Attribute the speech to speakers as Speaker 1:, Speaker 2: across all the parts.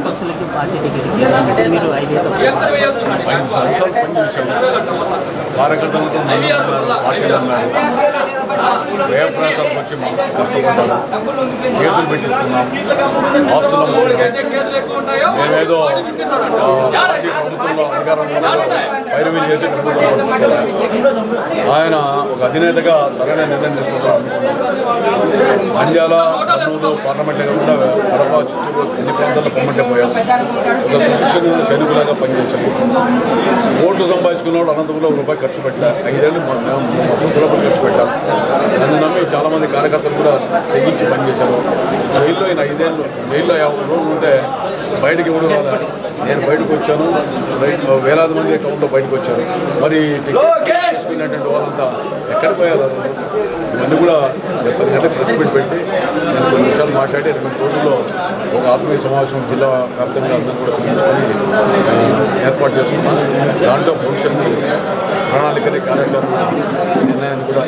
Speaker 1: పక్షులకి party ticket మీరు
Speaker 2: ఐదు కార్యకర్తలతో నలుగురు వచ్చి కష్టపడ్డాము కేసులు పెట్టించుకున్నాం ఆస్తులు మేమేదో ప్రభుత్వంలో అధికారంలో పైరవీ చేసి ప్రభుత్వం ఆయన ఒక అధినేతగా సరైన నిర్ణయం తీసుకుంటారు. అంజాల కర్నూలు పార్లమెంట్ కాకుండా కడప చిత్తూరు ఎన్ని ప్రాంతాల్లో పొమ్మంటే పోయాం. ఒక సుశిక్షణ సైనికులాగా పనిచేశారు ఓట్లు సంపాదించుకున్నవాడు అనంతపురంలో ఒక రూపాయి ఖర్చు పెట్టారు ఐదేళ్ళు మా- రూపాయలు ఖర్చు పెట్టారు నన్ను నమ్మి చాలామంది కార్యకర్తలు కూడా తెగించి పనిచేశారు. జైల్లో ఆయన ఐదేళ్ళు జైల్లో యాభై రోజులు ఉంటే బయటకి ఇవ్వడం వల్ల నేను బయటకు వచ్చాను. వేలాది మంది టౌన్లో బయటకు వచ్చారు. మరి తీసుకున్నటువంటి వాళ్ళంతా ఎక్కడ పోయారు? ఇవన్నీ కూడా పది గంటలకు ప్రెస్ మీట్ పెట్టి నేను కొన్ని నిమిషాలు మాట్లాడి రెండు రోజుల్లో ఒక ఆత్మీయ సమావేశం జిల్లా వ్యాప్తంగా అందరూ కూడా పిలుచుకొని ఏర్పాటు చేస్తున్నాను. దాంట్లో భవిష్యత్తు ప్రణాళికని కార్యాచరణ నిర్ణయాన్ని కూడా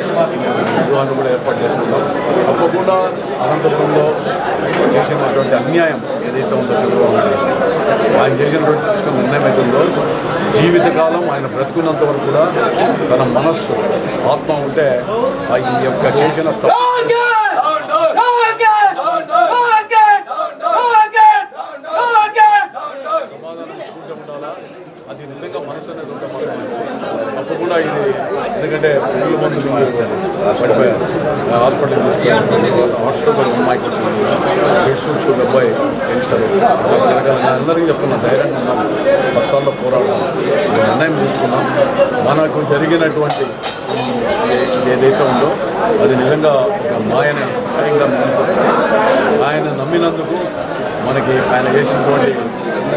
Speaker 2: వ్యూహాన్ని కూడా ఏర్పాటు చేసుకుంటాం తప్పకుండా అనంతపురంలో చేసినటువంటి అన్యాయం ఏదైతే ఉందో చంద్రబాబు నాయుడు ఆయన చేసినటువంటి తీసుకున్న నిర్ణయం అవుతుందో జీవితకాలం ఆయన బ్రతుకున్నంత వరకు కూడా తన మనస్సు ఆత్మ ఉంటే ఆ ఈ యొక్క చేసిన తప్పు సమాధానం ఇచ్చుకుంటూ ఉండాలా అది నిజంగా అప్పుడు కూడా ఇది ఎందుకంటే పురుగుల మందు పడిపోయారు హాస్పిటల్ తీసుకుని హాట్ స్ట్రోక్ అమ్మాయికి వచ్చింది ఫిట్స్ చూడ అబ్బాయి యంగ్స్టర్ అందరికీ చెప్తున్నా ధైర్యంగా ఉన్నాం కష్టాల్లో పోరాడడం నిర్ణయం తీసుకున్నాం. మనకు జరిగినటువంటి ఏదైతే ఉందో అది నిజంగా ఒక మాయనే ఆయన నమ్మినందుకు మనకి ఆయన చేసినటువంటి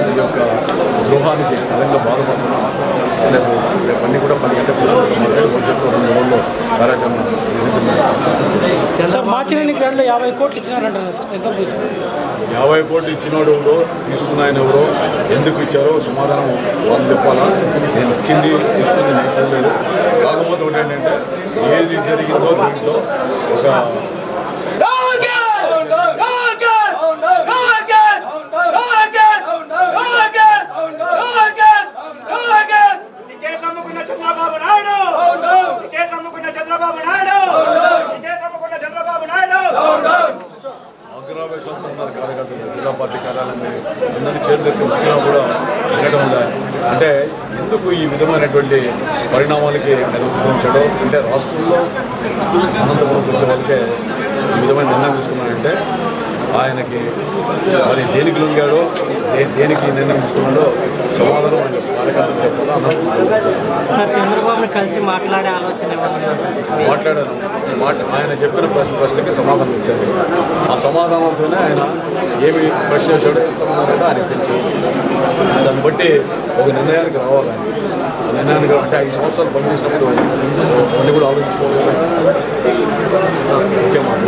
Speaker 2: ఈ యొక్క గృహానికి నిజంగా బాధపడుతుంది రేపు రేపు అన్నీ కూడా పది గంటల మాత్రమే భవిష్యత్తులో రెండు రోజుల్లో కార్యాచరణ చేసి
Speaker 3: సార్ మార్చినేని గ్రాండ్లో యాభై కోట్లు ఇచ్చినారంటారు సార్? ఎంత ఇచ్చారు?
Speaker 2: యాభై కోట్లు ఇచ్చినోడు ఎవరో తీసుకున్న ఆయన ఎవరో ఎందుకు ఇచ్చారో సమాధానం వాళ్ళు చెప్పాలా? నేను ఇచ్చింది తీసుకుంది నేను చూడలేదు కాకపోతే ఒకటి ఏంటంటే ఏది జరిగిందో దీంట్లో ఒక
Speaker 4: టికెట్ అమ్ముకున్న చంద్రబాబు నాయుడు టికెట్ అమ్ముకున్న చంద్రబాబు నాయుడు టికెట్ అమ్ముకున్న చంద్రబాబు నాయుడు
Speaker 2: అగ్రావేశంతో ఉన్నారు కార్యకర్తలు జిల్లా పార్టీ కార్యాలయం అందరినీ చేతులెత్తి ముఖ్యంగా కూడా వెళ్ళడం ఉండాలి అంటే ఎందుకు ఈ విధమైనటువంటి పరిణామాలకి నిర్వహించడం అంటే రాష్ట్రంలో అనంతపురం వచ్చే వాళ్ళకే ఈ విధమైన నిర్ణయం తీసుకున్నారంటే ఆయనకి మరి దేనికి లొంగాడో దేనికి నిర్ణయం తీసుకున్నాడో సమాధానం
Speaker 1: సార్ చంద్రబాబుని కలిసి మాట్లాడే ఆలోచన
Speaker 2: మాట్లాడాను. మాట ఆయన చెప్పిన ప్రశ్న ప్రశ్నకి సమాధానం ఇచ్చారు. ఆ సమాధానంతోనే ఆయన ఏమి ప్రశ్న చేశాడో సమాధానం ఆయనకు తెలుసు. దాన్ని బట్టి ఒక నిర్ణయానికి రావాలి ఆయన. ఆ నిర్ణయానికి అంటే ఐదు సంవత్సరాలు పనిచేసినప్పుడు అన్ని కూడా ఆలోచించుకోవాలి. ముఖ్యమాట